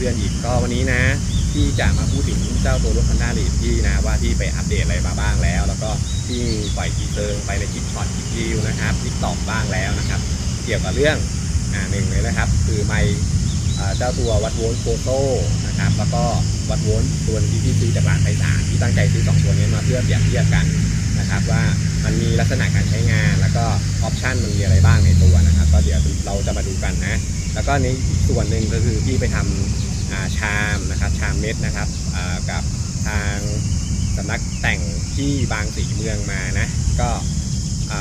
พื่อนๆอีกก็วันนี้นะ ที่จะมาพูดถึงเจ้าตัวรถคันด้าลีดที่นะว่าที่ไปอัปเดตอะไรมาบ้างแล้ว แล้วก็ที่ปล่อยทีเซอร์ไปในคลิปช็อตคลิปรีวิวนะครับทิกตอกบ้างแล้วนะครับ เกี่ยวกับเรื่องอ่าหนึ่งเลยนะครับ คือไม่เจ้าตัววัดโวลต์โฟโต้นะครับแล้วก็วัดโวลต์ตัวที่พี่ซื้อจากร้านไพศาลที่ตั้งใจซื้อสองตัวนี้มาเพื่อเปรียบเทียบกันนะครับว่ามันมีลักษณะการใช้งาน แล้วก็ออปชันมันมีอะไรบ้างในตัวนะครับ ก็เดี๋ยวเราจะมาดูกันนะ แล้วก็ในอีกส่วนหนึ่งก็คือพี่ไปทำอ่า ชามนะครับชามเม็ดนะครับกับทางสำนักแต่งที่บางสีเมืองมานะก็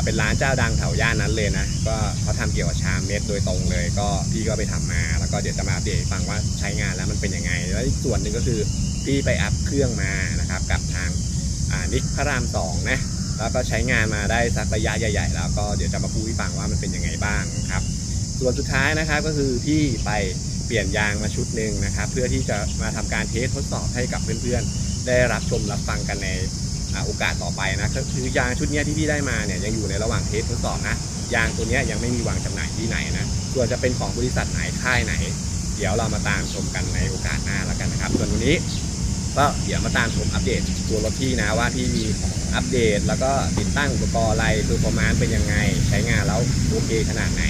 เป็นร้านเจ้าดังแถวย่านนั้นเลยนะ ก็เขาทำเกี่ยวกับชามเม็ดโดยตรงเลย ก็พี่ก็ไปทำมา แล้วก็เดี๋ยวจะมาอัปเดตให้ฟังว่าใช้งานแล้วมันเป็นยังไง แล้วอีกส่วนหนึ่งก็คือพี่ไปอัพเครื่องมานะครับกับทางนิกพระรามสองนะ แล้วก็ใช้งานมาได้สักระยะใหญ่ ๆ แล้วก็เดี๋ยวจะมาพูดให้ฟังว่ามันเป็นยังไงบ้างครับ ส่วนสุดท้ายนะครับก็คือพี่ไป เปลี่ยนยางมาชุดหนึ่งนะครับ เพื่อที่จะมาทำการเทสทดสอบให้กับเพื่อนๆ ได้รับชมรับฟังกันในโอกาสต่อไปนะคือยางชุดนี้ที่พี่ได้มาเนี่ยยังอยู่ในระหว่างเทสทดสอบนะยางตัวนี้ยังไม่มีวางจำหน่ายที่ไหนนะส่วนจะเป็นของบริษัทไหนค่ายไหน เดี๋ยวเรามาตามชมกันในโอกาสหน้าแล้วกันนะครับส่วนวันนี้ก็เดี๋ยวมาตามชมอัปเดตตัวรถพี่นะว่าพี่มีอัปเดต แล้วก็ติดตั้งอุปกรณ์อะไรคือประมาณเป็นยังไง ใช้งานแล้วโอเคขนาดไหน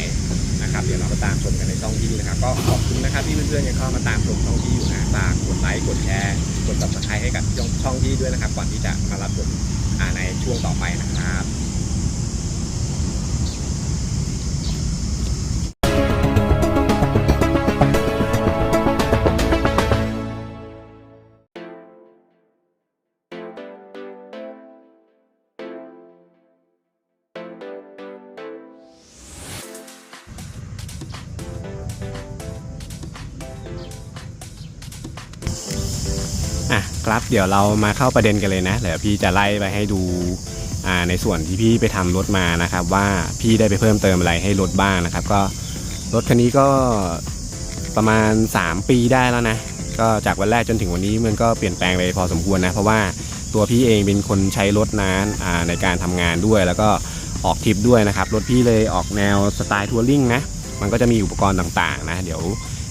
นะครับ เดี๋ยวเรามาตามชมกันในช่องที่นะครับ ก็ขอบคุณนะครับที่เพื่อนๆยังเข้ามาตามชมช่องที่อยู่นะฝากกดไลค์กดแชร์กดติดตามให้กับช่องที่ด้วยนะครับ ก่อนที่จะมารับชมในช่วงต่อไปนะครับ ครับเดี๋ยวเรามาเข้าประเด็นกันเลยนะเดี๋ยวพี่จะไล่ไปให้ดูอ่าในส่วนที่พี่ไปทำรถมานะครับ ว่าพี่ได้ไปเพิ่มเติมอะไรให้รถบ้างนะครับ ก็รถคันนี้ก็ประมาณ 3 ปีได้แล้วนะ ก็จากวันแรกจนถึงวันนี้มันก็เปลี่ยนแปลงไปพอสมควรนะ เพราะว่าตัวพี่เองเป็นคนใช้รถนานอ่าในการทำงานด้วย แล้วก็ออกทริปด้วยนะครับ รถพี่เลยออกแนวสไตล์ทัวริงนะมันก็จะมีอุปกรณ์ต่างๆนะเดี๋ยว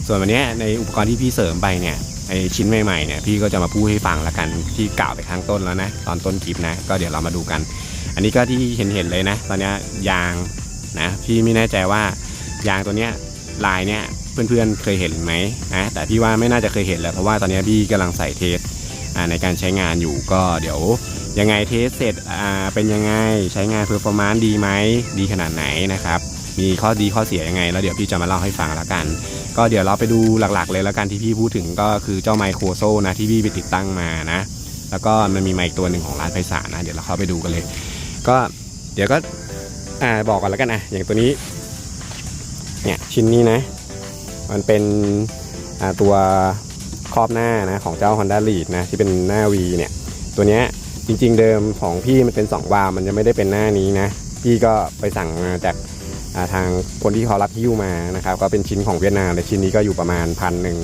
ส่วนวันนี้ในอุปกรณ์ที่พี่เสริมไปเนี่ย ไอชิ้นใหม่ๆเนี่ยพี่ก็จะมาพูดให้ฟังละกันที่กล่าวไปข้างต้นแล้วนะตอนต้นคลิปนะ ก็เดี๋ยวเรามาดูกัน อันนี้ก็ที่เห็นๆเลยนะ ตอนนี้ยางนะพี่ไม่แน่ใจว่ายางตัวเนี้ยลายเนี้ยเพื่อนๆเคยเห็นไหมนะแต่พี่ว่าไม่น่าจะเคยเห็นแล้วเพราะว่าตอนนี้พี่กำลังใส่เทสในการใช้งานอยู่ก็เดี๋ยวยังไงเทสเสร็จอ่าเป็นยังไงใช้งานเพอร์ฟอร์มานซ์ดีไหมดีขนาดไหนนะครับ มีข้อดีข้อเสียยังไง แล้วเดี๋ยวพี่จะมาเล่าให้ฟังละกัน ก็เดี๋ยวเราไปดูหลักๆ เลยแล้วกันที่พี่พูดถึงก็คือเจ้าไมโครโซนะที่พี่ไปติดตั้งมานะ แล้วก็มันมีไมค์ตัวหนึ่งของร้านไพศาลนะเดี๋ยวเราเข้าไปดูกันเลย ก็เดี๋ยวก็อ่าบอกกันแล้วกันนะอย่างตัวนี้เนี่ยชิ้นนี้นะ มันเป็นอ่าตัวครอบหน้านะของเจ้า Honda Lead นะที่เป็นหน้า V เนี่ยตัวเนี้ยจริงๆเดิมของพี่มันเป็น2วาล์วมันจะไม่ได้เป็นหน้านี้นะ พี่ก็ไปสั่งมาจาก ทางคนที่เขารับหิ้วมานะครับ ก็เป็นชิ้นของเวียดนามเลยชิ้นนี้ก็อยู่ประมาณพันหนึ่ง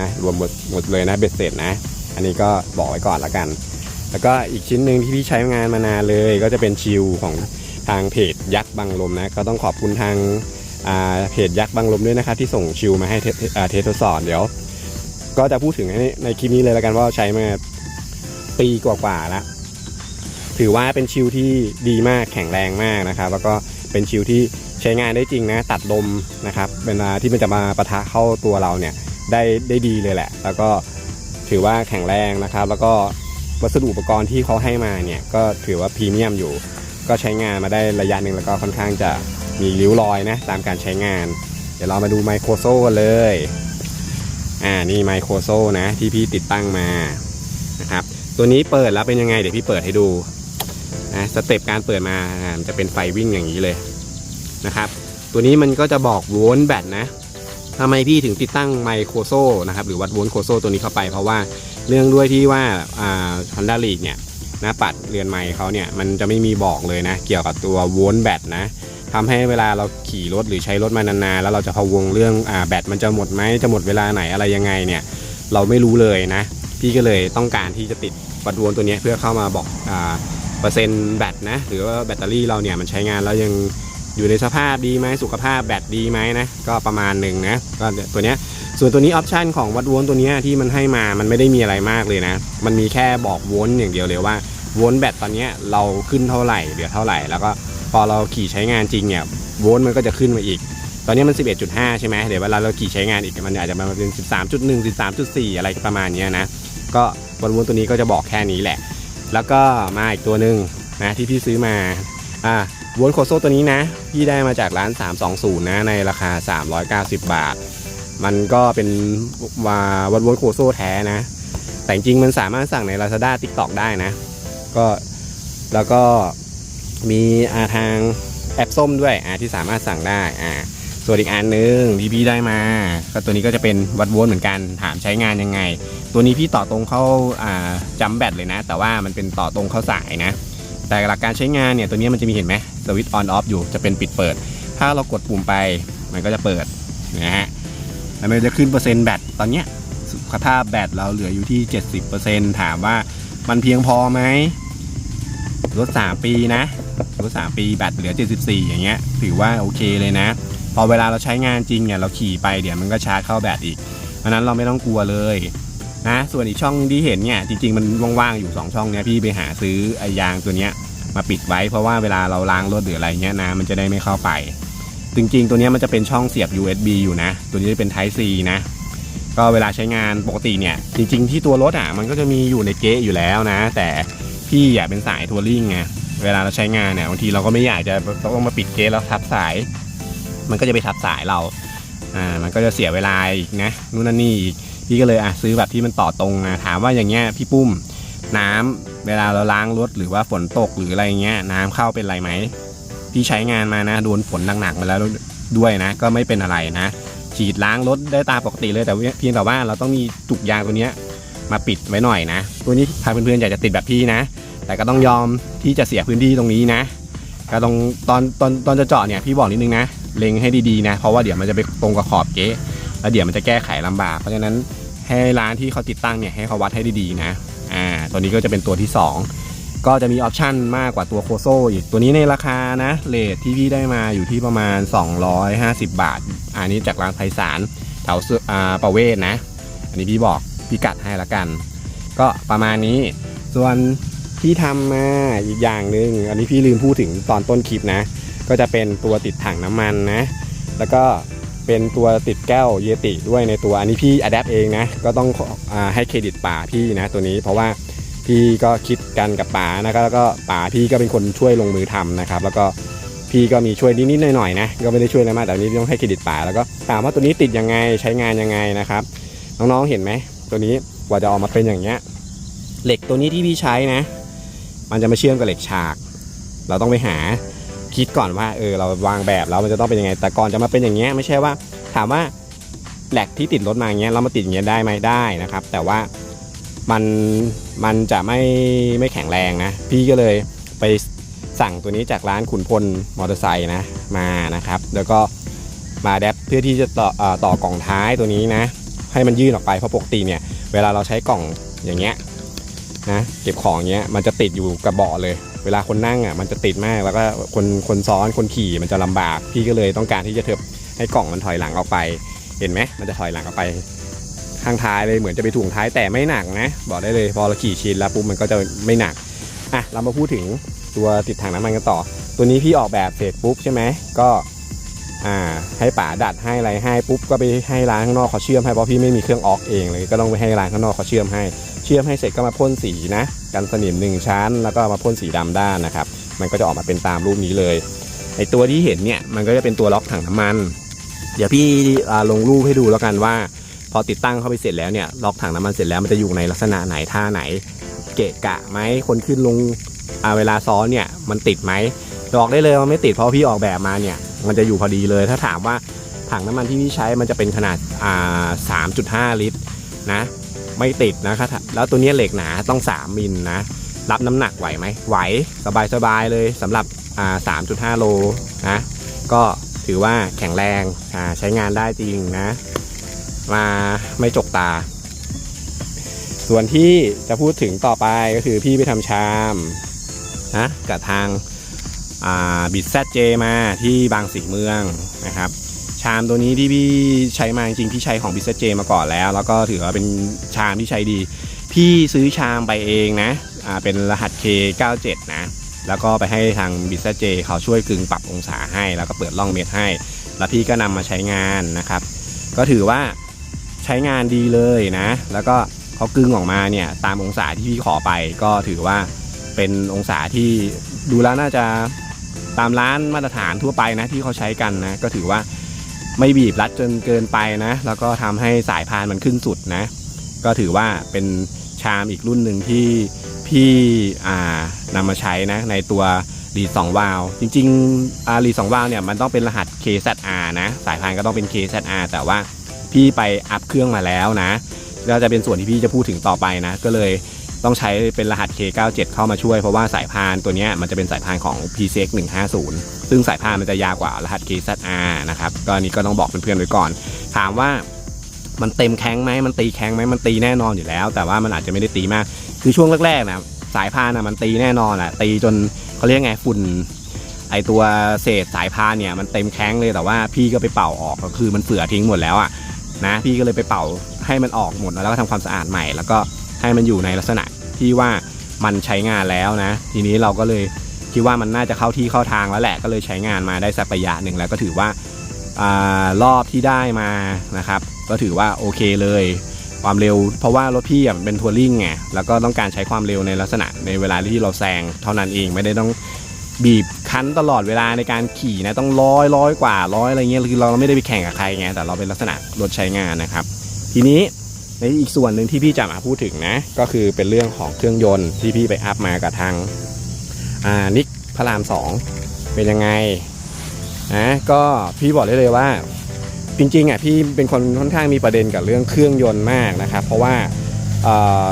นะรวมหมดหมดเลยนะเบ็ดเสร็จนะ อันนี้ก็บอกไว้ก่อนละกัน แล้วก็อีกชิ้นหนึ่งที่พี่ใช้งานมานานเลย ก็จะเป็นชิลของทางเพจยักษ์บังลมนะก็ต้องขอบคุณทางาเพจยักษ์บังลมด้วยนะครับที่ส่งชิลมาให้เทอ่าเทสทดสอบเดี๋ยว ก็จะพูดถึงในในคลิปนี้เลยละกันว่าใช้มาปีกว่าๆแล้วถือว่าเป็นชิลที่ดีมากแข็งแรงมากนะครับ แล้วก็เป็นชิลที่ ใช้งานได้จริงนะ ตัดลมนะครับเวลาที่มันจะมาปะทะเข้าตัวเราเนี่ยได้ได้ดีเลยแหละ แล้วก็ถือว่าแข็งแรงนะครับ แล้วก็วัสดุอุปกรณ์ที่เขาให้มาเนี่ยก็ถือว่าพรีเมียมอยู่ ก็ใช้งานมาได้ระยะหนึ่งแล้วก็ค่อนข้างจะมีริ้วรอยนะตามการใช้งาน เดี๋ยวเรามาดูไมโครโซกันเลยอ่านี่ไมโครโซนะที่พี่ติดตั้งมานะครับตัวนี้เปิดแล้วเป็นยังไงเดี๋ยวพี่เปิดให้ดูนะสเต็ปการเปิดมาจะเป็นไฟวิ่งอย่างนี้เลย นะครับ ตัวนี้มันก็จะบอกโวลต์แบตนะทำไมพี่ถึงติดตั้งไมโครโซนะครับหรือวัดโวลต์โครโซตัวนี้เข้าไป เพราะว่าเรื่องด้วยที่ว่าอ่า Honda League เนี่ยหน้าปัดเรือนไมเขาเนี่ยมันจะไม่มีบอกเลยนะ เกี่ยวกับตัวโวลต์แบตนะทำให้เวลาเราขี่รถหรือใช้รถมานานๆแล้วเราจะพะวงเรื่องอ่าแบตมันจะหมดไหมจะหมดเวลาไหนอะไรยังไงเนี่ยเราไม่รู้เลยนะ พี่ก็เลยต้องการที่จะติดวัดวลตัวนี้เพื่อเข้ามาบอกอ่าเปอร์เซ็นต์แบตนะหรือว่าแบตเตอรี่เราเนี่ยมันใช้งานแล้วยัง อยู่ในสภาพดีไหมสุขภาพแบตดีไหมนะก็ประมาณหนึ่งนะก็ตัวเนี้ยส่วนตัวนี้ออปชันของวัดวลต์ตัวเนี้ยที่มันให้มามันไม่ได้มีอะไรมากเลยนะ มันมีแค่บอกวลต์อย่างเดียวเลยว่าวลต์แบตตอนเนี้ยเราขึ้นเท่าไหร่เหลือเท่าไหร่ แล้วก็พอเราขี่ใช้งานจริงเนี่ยวลต์มันก็จะขึ้นมาอีก ตอนนี้มัน 11.5 ใช่ไหมเดี๋ยวเวลาเราขี่ใช้งานอีกมันอาจจะมาเป็น 13.1 13.4 อะไรประมาณนี้นะก็วัดวลต์ตัวนี้ก็จะบอกแค่นี้แหละ แล้วก็มาอีกตัวหนึ่งนะที่พี่ซื้อมาอ่า วลต์โคโซตัวนี้นะ พี่ได้มาจากร้าน 320 นะ ในราคา 390 บาท มันก็เป็นวาวัดวลต์โคโซแท้นะ แต่จริงมันสามารถสั่งใน Lazada TikTok ได้นะ ก็แล้วก็มีอาทางแอปส้มด้วยอ่าที่สามารถสั่งได้อ่าส่วนอีกอันหนึงที่พี่ได้มาก็ตัวนี้ก็จะเป็นวัดวลต์เหมือนกันถามใช้งานยังไง ตัวนี้พี่ต่อตรงเข้าอ่าจำแบตเลยนะ แต่ว่ามันเป็นต่อตรงเข้าสายนะ แต่หลักการใช้งานเนี่ยตัวนี้มันจะมีเห็นไหม สวิตช์ออนออฟอยู่จะเป็นปิดเปิด ถ้าเรากดปุ่มไปมันก็จะเปิดนะฮะแล้วมันจะขึ้นเปอร์เซ็นต์แบตตอนเนี้ยสุขภาพแบตเราเหลืออยู่ที่ 70%ถามว่ามันเพียงพอไหมรถ3ปีนะรถ3ปีแบตเหลือ 74 อย่างเงี้ย ถือว่าโอเคเลยนะ พอเวลาเราใช้งานจริงเนี่ยเราขี่ไปเดี๋ยวมันก็ชาร์จเข้าแบตอีกเพราะนั้นเราไม่ต้องกลัวเลยนะส่วนอีกช่องที่เห็นเนี่ยจริง ๆ มันว่างๆอยู่ 2 ช่องเนี่ยพี่ไปหาซื้อไอยางตัวเนี้ย มาปิดไว้ เพราะว่าเวลาเราล้างรถหรืออะไรเงี้ยน้ำมันจะได้ไม่เข้าไป จริงๆ ตัวเนี้ยมันจะเป็นช่องเสียบ USB อยู่นะ ตัวนี้จะเป็น Type C นะก็เวลาใช้งานปกติเนี่ยจริง ๆ ที่ตัวรถอะมันก็จะมีอยู่ในเก๊ะอยู่แล้วนะ แต่พี่อยากเป็นสายทัวริงไงเวลาเราใช้งานเนี่ยบางทีเราก็ไม่อยากจะต้องมาปิดเก๊ะแล้วทับสาย มันก็จะไปทับสายเราอ่ามันก็จะเสียเวลาอีกนะนู่นนั่นนี่อีกพี่ก็เลยอะซื้อแบบที่มันต่อตรงนะถามว่าอย่างเงี้ยพี่ปุ้มน้ำ เวลาเราล้างรถหรือว่าฝนตกหรืออะไรเงี้ยน้ำเข้าเป็นไรไหมพี่ใช้งานมานะโดนฝนหนักๆมาแล้วด้วยนะ ก็ไม่เป็นอะไรนะ ฉีดล้างรถได้ตามปกติเลยแต่เพียงแต่ว่าเราต้องมีจุกยางตัวเนี้ยมาปิดไว้หน่อยนะ ตัวนี้ถ้าเพื่อนๆอยากจะติดแบบพี่นะ แต่ก็ต้องยอมที่จะเสียพื้นที่ตรงนี้นะ ก็ต้องตอนตอนตอนจะเจาะเนี่ยพี่บอกนิดนึงนะเล็งให้ดีๆนะ เพราะว่าเดี๋ยวมันจะไปตรงกับขอบเก๊แล้วเดี๋ยวมันจะแก้ไขลำบาก เพราะฉะนั้นให้ร้านที่เขาติดตั้งเนี่ยให้เขาวัดให้ดีๆนะ ตัวนี้ก็จะเป็นตัวที่สองก็จะมีออปชันมากกว่าตัวโคโซอีกตัวนี้ในราคานะเลทที่พี่ได้มาอยู่ที่ประมาณ 250 บาท อันนี้จากร้านไพศาลแถวสุอ่าประเวศนะ อันนี้พี่บอกพี่กัดให้ละกัน ก็ประมาณนี้ส่วนที่ทำมาอีกอย่างหนึ่งอันนี้พี่ลืมพูดถึงตอนต้นคลิปนะ ก็จะเป็นตัวติดถังน้ำมันนะ แล้วก็เป็นตัวติดแก้วเยติด้วยในตัวอันนี้พี่อัดแอปเองนะ ก็ต้องออาให้เครดิตป่าพี่นะตัวนี้เพราะว่า พี่ก็คิดกันกับป๋านะครับแล้วก็ป๋าพี่ก็เป็นคนช่วยลงมือทำนะครับ แล้วก็พี่ก็มีช่วยนิดๆหน่อยๆนะก็ไม่ได้ช่วยอะไรมากแต่นนี้ต้องให้เครดิตป๋าแล้วก็ถามว่าตัวนี้ติดยังไงใช้งานยังไงนะครับ น้องๆเห็นไหมตัวนี้กว่าจะออกมาเป็นอย่างเงี้ยเหล็กตัวนี้ที่พี่ใช้นะ มันจะมาเชื่อมกับเหล็กฉาก เราต้องไปหาคิดก่อนว่าเออเราวางแบบแล้วมันจะต้องเป็นยังไง แต่ก่อนจะมาเป็นอย่างเงี้ยไม่ใช่ว่า ถามว่าแหลกที่ติดรถมาอย่างเงี้ยเรามาติดอย่างเงี้ยได้ไหมได้นะครับ แต่ว่า มันมันจะไม่ไม่แข็งแรงนะ พี่ก็เลยไปสั่งตัวนี้จากร้านขุนพลมอเตอร์ไซค์นะมานะครับ แล้วก็มาแดปเพื่อที่จะต่ออต่อกล่องท้ายตัวนี้นะ ให้มันยื่นออกไปเพราะปกติเนี่ย เวลาเราใช้กล่องอย่างเงี้ยนะเก็บของเงี้ยมันจะติดอยู่กับเบาะเลย เวลาคนนั่งอะมันจะติดมากแล้วก็คนคนซ้อนคนขี่มันจะลำบาก พี่ก็เลยต้องการที่จะเถิบให้กล่องมันถอยหลังออกไป เห็นไหมมันจะถอยหลังออกไป ข้างท้ายเลยเหมือนจะไปถ่วงท้ายแต่ไม่หนักนะ บอกได้เลยพอเราขี่ชินแล้วปุ๊บมันก็จะไม่หนักอะเรามาพูดถึงตัวติดถังน้ำมันกันต่อ ตัวนี้พี่ออกแบบเสร็จปุ๊บใช่ไหมก็อ่าให้ป๋าดัดให้อะไรให้ปุ๊บก็ไปให้ร้านข้างนอกเขาเชื่อมให้เพราะพี่ไม่มีเครื่องออกเองเลยก็ต้องไปให้ร้านข้างนอกเขาเชื่อมให้ เชื่อมให้เสร็จก็มาพ่นสีนะ กันสนิมหนึ่งชั้น แล้วก็มาพ่นสีดำด้านนะครับมันก็จะออกมาเป็นตามรูปนี้เลยไอตัวที่เห็นเนี่ยมันก็จะเป็นตัวล็อกถังน้ำมัน เดี๋ยวพี่อ่าลงรูปให้ดูแล้วกันว่า พอติดตั้งเข้าไปเสร็จแล้วเนี่ยล็อกถังน้ำมันเสร็จแล้วมันจะอยู่ในลักษณะไหนท่าไหน เกะกะไหมคนขึ้นลงอ่าเวลาซ้อนเนี่ยมันติดไหมบอกได้เลยว่าไม่ติดเพราะพี่ออกแบบมาเนี่ยมันจะอยู่พอดีเลย ถ้าถามว่าถังน้ำมันที่พี่ใช้มันจะเป็นขนาดอ่า3.5 ลิตรนะไม่ติดนะครับแล้วตัวนี้เหล็กหนาต้อง 3 มิลนะรับน้ำหนักไหวไหมไหวสบายๆเลยสำหรับอ่า3.5 โลนะก็ถือว่าแข็งแรงใช้งานได้จริงนะ มาไม่จกตา ส่วนที่จะพูดถึงต่อไปก็คือพี่ไปทำชามนะกับทางบิดแซเจมาที่บางสีเมืองนะครับ ชามตัวนี้ที่พี่ใช้มาจริงพี่ใช้ของบิสเจมาก่อนแล้ว แล้วก็ถือว่าเป็นชามที่ใช้ดี พี่ซื้อชามไปเองนะเป็นรหัส K97 นะแล้วก็ไปให้ทางบิสเจเขาช่วยกึงปรับองศาให้ แล้วก็เปิดร่องเม็ดให้ แล้วพี่ก็นำมาใช้งานนะครับ ก็ถือว่า ใช้งานดีเลยนะ แล้วก็เขากึงออกมาเนี่ยตามองศาที่พี่ขอไปก็ถือว่าเป็นองศาที่ดูแล้วน่าจะตามร้านมาตรฐานทั่วไปนะที่เขาใช้กันนะก็ถือว่าไม่บีบรัดจนเกินไปนะ แล้วก็ทำให้สายพานมันขึ้นสุดนะ ก็ถือว่าเป็นชามอีกรุ่นหนึ่งที่พี่อ่านำมาใช้นะในตัวรีสองวาลจริงๆรีสองวาลเนี่ยมันต้องเป็นรหัส KZR นะ สายพานก็ต้องเป็น KZR แต่ว่า พี่ไปอัพเครื่องมาแล้วนะก็จะเป็นส่วนที่พี่จะพูดถึงต่อไปนะ ก็เลยต้องใช้เป็นรหัส K97 เข้ามาช่วยเพราะว่าสายพานตัวนี้มันจะเป็นสายพานของ PCX 150ซึ่งสายพานมันจะยาวกว่ารหัส KZR นะครับก็นี้ก็ต้องบอกเพื่อนๆไว้ก่อน ถามว่ามันเต็มแข้งไหมมันตีแข้งไหมมันตีแน่นอนอยู่แล้ว แต่ว่ามันอาจจะไม่ได้ตีมาก คือช่วงแรกๆนะสายพานนะมันตีแน่นอนแหละตีจนเขาเรียกไงฝุ่นไอตัวเศษสายพานเนี่ยมันเต็มแข้งเลยแต่ว่าพี่ก็ไปเป่าออกก็คือมันเฟื่อทิ้งหมดแล้วอะ นะพี่ก็เลยไปเป่าให้มันออกหมดแล้วก็ทำความสะอาดใหม่ แล้วก็ให้มันอยู่ในลักษณะที่ว่ามันใช้งานแล้วนะ ทีนี้เราก็เลยคิดว่ามันน่าจะเข้าที่เข้าทางแล้วแหละก็เลยใช้งานมาได้สักระยะหนึ่งแล้วก็ถือว่าอารอบที่ได้มานะครับ ก็ถือว่าโอเคเลย ความเร็ว เพราะว่ารถพี่มันเป็นทัวริงไงแล้วก็ต้องการใช้ความเร็วในลักษณะในเวลาที่เราแซงเท่านั้นเองไม่ได้ต้อง บีบคั้นตลอดเวลาในการขี่นะต้องร้อยร้อยกว่าร้อยอะไรเงี้ยคือเราไม่ได้ไปแข่งกับใครไงแต่เราเป็นลักษณะรถใช้งานนะครับ ทีนี้ในอีกส่วนหนึ่งที่พี่จะมาพูดถึงนะก็คือเป็นเรื่องของเครื่องยนต์ที่พี่ไปอัพมากับทางนิกพระรามสองเป็นยังไงนะก็พี่บอกได้เลยว่า จริงๆอะพี่เป็นคนค่อนข้างมีประเด็นกับเรื่องเครื่องยนต์มากนะครับ เพราะว่าเ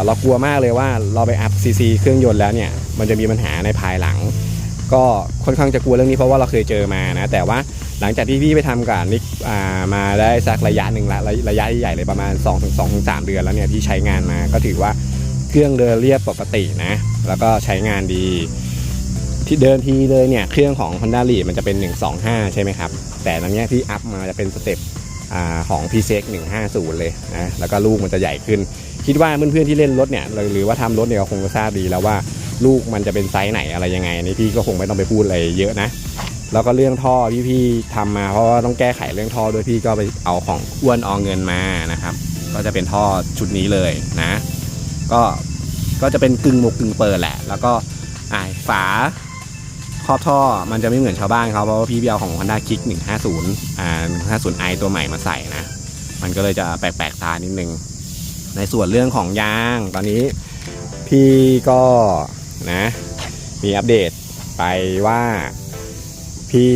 เรากลัวมากเลยว่าเราไปอัพซีซีเครื่องยนต์แล้วเนี่ยมันจะมีปัญหาในภายหลัง ก็ค่อนข้างจะกลัวเรื่องนี้เพราะว่าเราเคยเจอมานะ แต่ว่าหลังจากที่พี่ไปทำกับนิกอ่มาได้สักระยะหนึ่งละระระยะใหญ่เลยประมาณ2-2ถึง2ถึง3เดือนแล้วเนี่ยที่ใช้งานมาก็ถือว่าเครื่องเดินเรียบปกตินะ แล้วก็ใช้งานดี ที่เดินทีเลยเนี่ยเครื่องของ Honda l e a มันจะเป็น 125 ใช่ไหมครับ แต่ตอนเนี้ยที่อัพมาจะเป็นสเต็ปอาของ p c x 150 เลยนะแล้วก็ลูกมันจะใหญ่ขึ้น คิดว่าเพื่อนๆที่เล่นรถเนี่ยหรือว่าทำรถเนี่ยคงจะทราบดีแล้วว่า ลูกมันจะเป็นไซส์ไหนอะไรยังไงนี่พี่ก็คงไม่ต้องไปพูดอะไรเยอะนะ แล้วก็เรื่องท่อที่พี่ทำมาเพราะว่าต้องแก้ไขเรื่องท่อด้วยพี่ก็ไปเอาของอ้วนออเงินมานะครับ ก็จะเป็นท่อชุดนี้เลยนะ ก็ก็จะเป็นกึ่งหมกกึ่งเปิดแหละ แล้วก็อ่าฝาครอบท่อมันจะไม่เหมือนชาวบ้านเขาเพราะว่าพี่ไปเอาของ Honda Kick 150อ่า 150i ตัวใหม่มาใส่นะ มันก็เลยจะแปลกๆตานิดนึง ในส่วนเรื่องของยางตอนนี้พี่ก็ นะ มีอัปเดตไปว่าพี่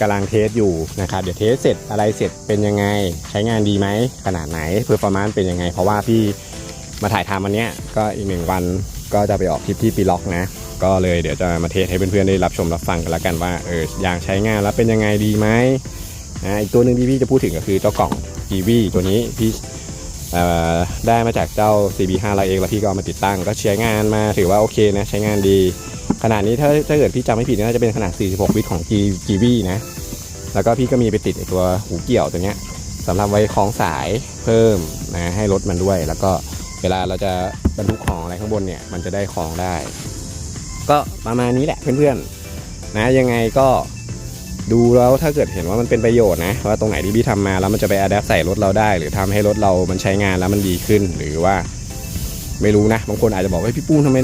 กำลังเทสอยู่นะครับ เดี๋ยวเทสเสร็จอะไรเสร็จเป็นยังไง ใช้งานดีไหมขนาดไหนเพอร์ฟอร์มานซ์เป็นยังไง เพราะว่าพี่มาถ่ายทำวันนี้ก็อีกหนึ่งวันก็จะไปออกทริปที่ปีล็อกนะ ก็เลยเดี๋ยวจะมาเทสให้เพื่อนๆได้รับชมรับฟังกันแล้วกันว่าเออยางใช้งานแล้วเป็นยังไงดีไหมนะอีกตัวหนึ่งที่พี่จะพูดถึงก็คือเจ้ากล่อง e v ตัวนี้พี่ ได้มาจากเจ้า CB 5 0 0เองแล้วพี่ก็เอามาติดตั้ง ก็ใช้งานมาถือว่าโอเคนะ ใช้งานดี ขนาดนี้ถ้าถ้าเกิดพี่จำไม่ผิดน่าจะเป็นขนาด 46 วิตของ G g v นะ แล้วก็พี่ก็มีไปติดตัวหูเกี่ยวตัวเนี้ยสำหรับไว้คล้องสายเพิ่มนะให้รถมันด้วย แล้วก็เวลาเราจะบรรทุกของอะไรข้างบนเนี่ยมันจะได้คล้องได้ ก็ประมาณนี้แหละเพื่อนๆนะยังไงก็ ดูแล้วถ้าเกิดเห็นว่ามันเป็นประโยชน์นะว่าตรงไหนที่พี่ทำมาแล้วมันจะไปอัดแอปใส่รถเราได้ หรือทำให้รถเรามันใช้งานแล้วมันดีขึ้น หรือว่าไม่รู้นะบางคนอาจจะบอกว่าพี่ปุ้ทำไม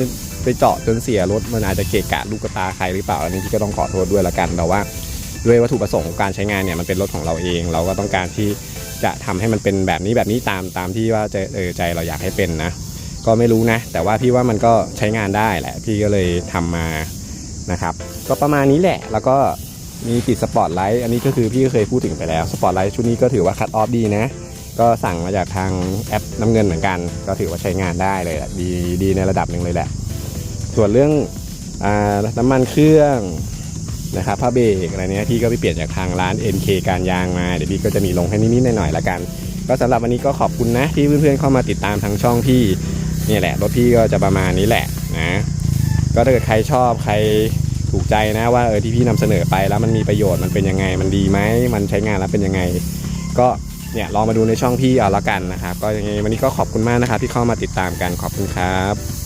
ไปเจาะจนเสียรถมันอาจจะเกะกะลูกตาใครหรือเปล่าอันนี้พี่ก็ต้องขอโทษด้วยละกันแต่ว่าด้วยวัตถุประสงค์ของการใช้งานเนี่ยมันเป็นรถของเราเอง เราก็ต้องการที่จะทำให้มันเป็นแบบนี้แบบนี้ตามตามที่ว่าใจเออใจเราอยากให้เป็นนะ ก็ไม่รู้นะ แต่ว่าพี่ว่ามันก็ใช้งานได้แหละ พี่ก็เลยทำมานะครับ ก็ประมาณนี้แหละแล้วก็ มีติดสปอตไลท์อันนี้ก็คือพี่ก็เคยพูดถึงไปแล้วสปอตไลท์ชุดนี้ก็ถือว่าคัดออฟดีนะ ก็สั่งมาจากทางแอปน้ำเงินเหมือนกัน ก็ถือว่าใช้งานได้เลยแหละดีดีในระดับหนึ่งเลยแหละ ส่วนเรื่องอน้ำมันเครื่องนะครับผ้าเบรกอะไรเนี้ยพี่ก็ไปเปลี่ยนจากทางร้าน NK การยางมาเดี๋ยวพี่ก็จะมีลงให้นิดๆหน่อยๆละกัน ก็สำหรับวันนี้ก็ขอบคุณนะที่เพื่อนๆเข้ามาติดตามทางช่องพี่นี่แหละรถพี่ก็จะประมาณนี้แหละนะก็ถ้าเกิดใครชอบใคร ถูกใจนะว่าเออที่พี่นำเสนอไปแล้วมันมีประโยชน์มันเป็นยังไง มันดีไหมมันใช้งานแล้วเป็นยังไง ก็เนี่ยลองมาดูในช่องพี่เอาละกันนะครับก็ยังไงวันนี้ก็ขอบคุณมากนะครับที่เข้ามาติดตามกันขอบคุณครับ